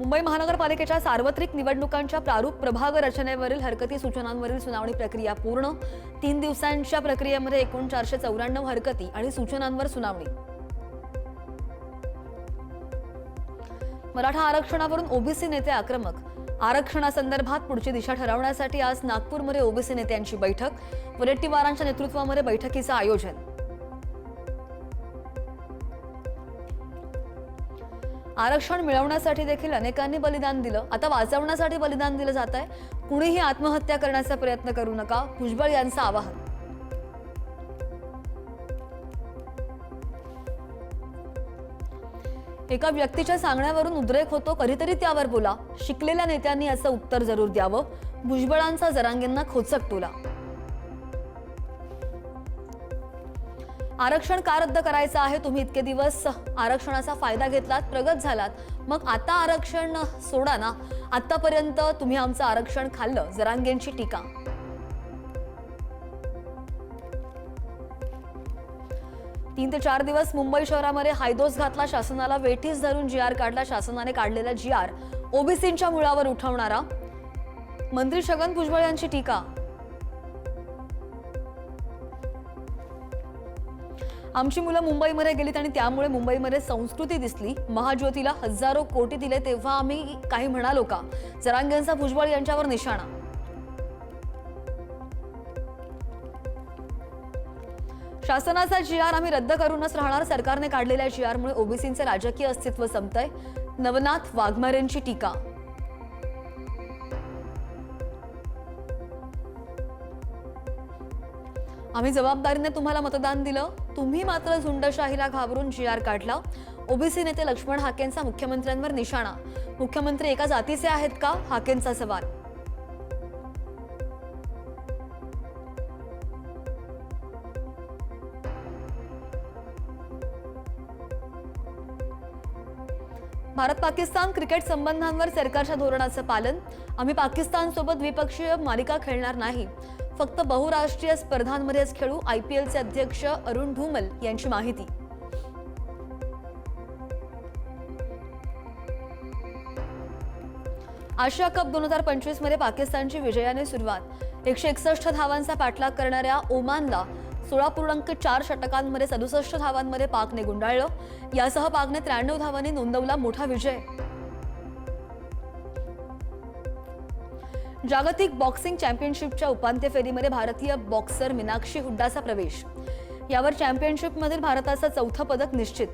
मुंबई महानगरपालिकेच्या सार्वत्रिक निवडणुकांच्या प्रारूप प्रभाग रचनेवरील हरकती सूचनांवरील सुनावणी प्रक्रिया पूर्ण तीन दिवसांच्या प्रक्रियेमध्ये एकूण चारशे चौऱ्याण्णव हरकती आणि सूचनांवर सुनावणी. मराठा आरक्षणावरून ओबीसी नेते आक्रमक. आरक्षणासंदर्भात पुढची दिशा ठरवण्यासाठी आज नागपूरमध्ये ओबीसी नेत्यांची बैठक. वडेट्टीवारांच्या नेतृत्वामध्ये बैठकीचं आयोजन. आरक्षण मिळवण्यासाठी देखील अनेकांनी बलिदान दिलं. आता वाचवण्यासाठी बलिदान दिलं जात आहे. कुणीही आत्महत्या करण्याचा प्रयत्न करू नका. भुजबळ यांचं आवाहन. एका व्यक्तीच्या सांगण्यावरून उद्रेक होतो. कधीतरी त्यावर बोला. शिकलेल्या नेत्यांनी असं उत्तर जरूर द्यावं. भुजबळांचा जरांगेंना खोचक टोला. आरक्षण का रद्द करायचं आहे? तुम्ही इतके दिवस आरक्षणाचा फायदा घेतलात प्रगत झालात. मग आता आरक्षण सोडा ना आतापर्यंत तुम्ही आमचं आरक्षण खाल्लं. जरांगेंची टीका. तीन ते चार दिवस मुंबई शहरामध्ये हायदोस घातला. शासनाला वेठीस धरून जी आर काढला. शासनाने काढलेला जी आर ओबीसींच्या मुळावर उठवणारा. मंत्री छगन भुजबळ यांची टीका. आमची मुलं मुंबईमध्ये गेलीत आणि त्यामुळे मुंबईमध्ये संस्कृती दिसली. महाज्योतीला हजारो कोटी दिले तेव्हा आम्ही काही म्हणालो का? जरांगेंचा भुजबळ यांच्यावर निशाणा. शासनाचा जी आर आम्ही रद्द करूनच राहणार. सरकारने काढलेल्या जी आरमुळे ओबीसींचे राजकीय अस्तित्व संपतंय. नवनाथ वाघमारेंची टीका. आम्ही जबाबदारीने तुम्हाला मतदान दिलं. तुम्ही मात्र झुंडशाहीला घाबरून जी आर काढला ओबीसी नेते लक्ष्मण हाकेंचा मुख्यमंत्र्यांवर निशाणा. मुख्यमंत्री एका जातीचे आहेत का? हाकेंचा सवाल. भारत पाकिस्तान क्रिकेट संबंधांवर सरकारच्या धोरणाचं पालन. आम्ही पाकिस्तानसोबत द्विपक्षीय मालिका खेळणार नाही. फक्त बहुराष्ट्रीय स्पर्धांमध्येच खेळू आयपीएलचे अध्यक्ष अरुण धूमल यांची माहिती. आशिया कप दोन हजार पंचवीसमध्ये पाकिस्तानची विजयाने सुरुवात. एकशे एकसष्ट धावांचा पाठलाग करणाऱ्या ओमानला सोळा पूर्णांक चार षटकांमध्ये सदुसष्ट धावांमध्ये पाकने गुंडाळलं. यासह पाकने त्र्याण्णव धावांनी नोंदवला मोठा विजय. जागतिक बॉक्सिंग चॅम्पियनशिपच्या उपांत्य फेरीमध्ये भारतीय बॉक्सर मीनाक्षी हुड्डाचा प्रवेश. यावर चॅम्पियनशिपमधील भारताचं चौथं पदक निश्चित.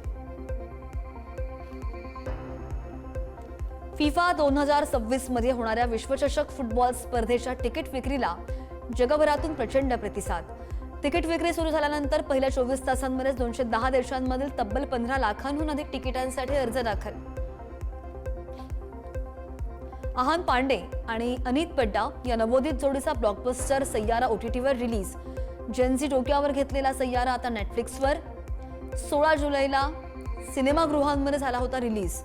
फिफा दोन हजार सव्वीसमध्ये होणाऱ्या विश्वचषक फुटबॉल स्पर्धेच्या तिकीट विक्रीला जगभरातून प्रचंड प्रतिसाद. तिकीट विक्री सुरू झाल्यानंतर पहिल्या चोवीस तासांमध्येच दोनशे दहा देशांमधील तब्बल पंधरा लाखांहून अधिक तिकिटांसाठी अर्ज दाखल. आहान पांडे आणि अनित पड्डा या नवोदित जोडीचा ब्लॉकबस्टर सय्यारा ओटीटीवर रिलीज जेन्झी डोक्यावर घेतलेला सय्यारा आता नेटफ्लिक्सवर सोळा जुलैला सिनेमागृहांमध्ये झाला होता रिलीज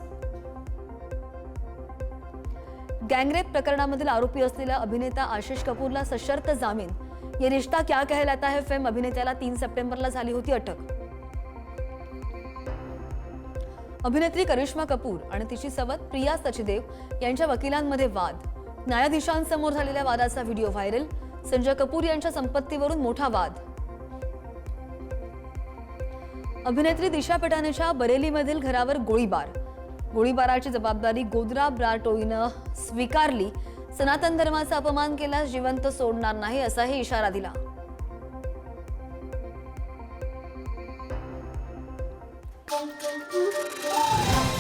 गँगरेप प्रकरणामधील आरोपी असलेला अभिनेता आशिष कपूरला सशर्त जामीन. ये रिश्ता क्या कहलाता है फेम अभिनेत्याला तीन सप्टेंबरला झाली होती अटक. अभिनेत्री करिश्मा कपूर आणि तिची सवत प्रिया सचदेव यांच्या वकिलांमध्ये वाद. न्यायाधीशांसमोर झालेल्या वादाचा व्हिडिओ व्हायरल. संजय कपूर यांच्या संपत्तीवरून मोठा वाद. अभिनेत्री दिशा पटानेच्या बरेलीमधील घरावर गोळीबार. गोळीबाराची जबाबदारी गोद्रा ब्राटोईनं स्वीकारली. सनातन धर्माचा अपमान केल्यास जिवंत सोडणार नाही असाही इशारा दिला. Bom, bom, bom, bom.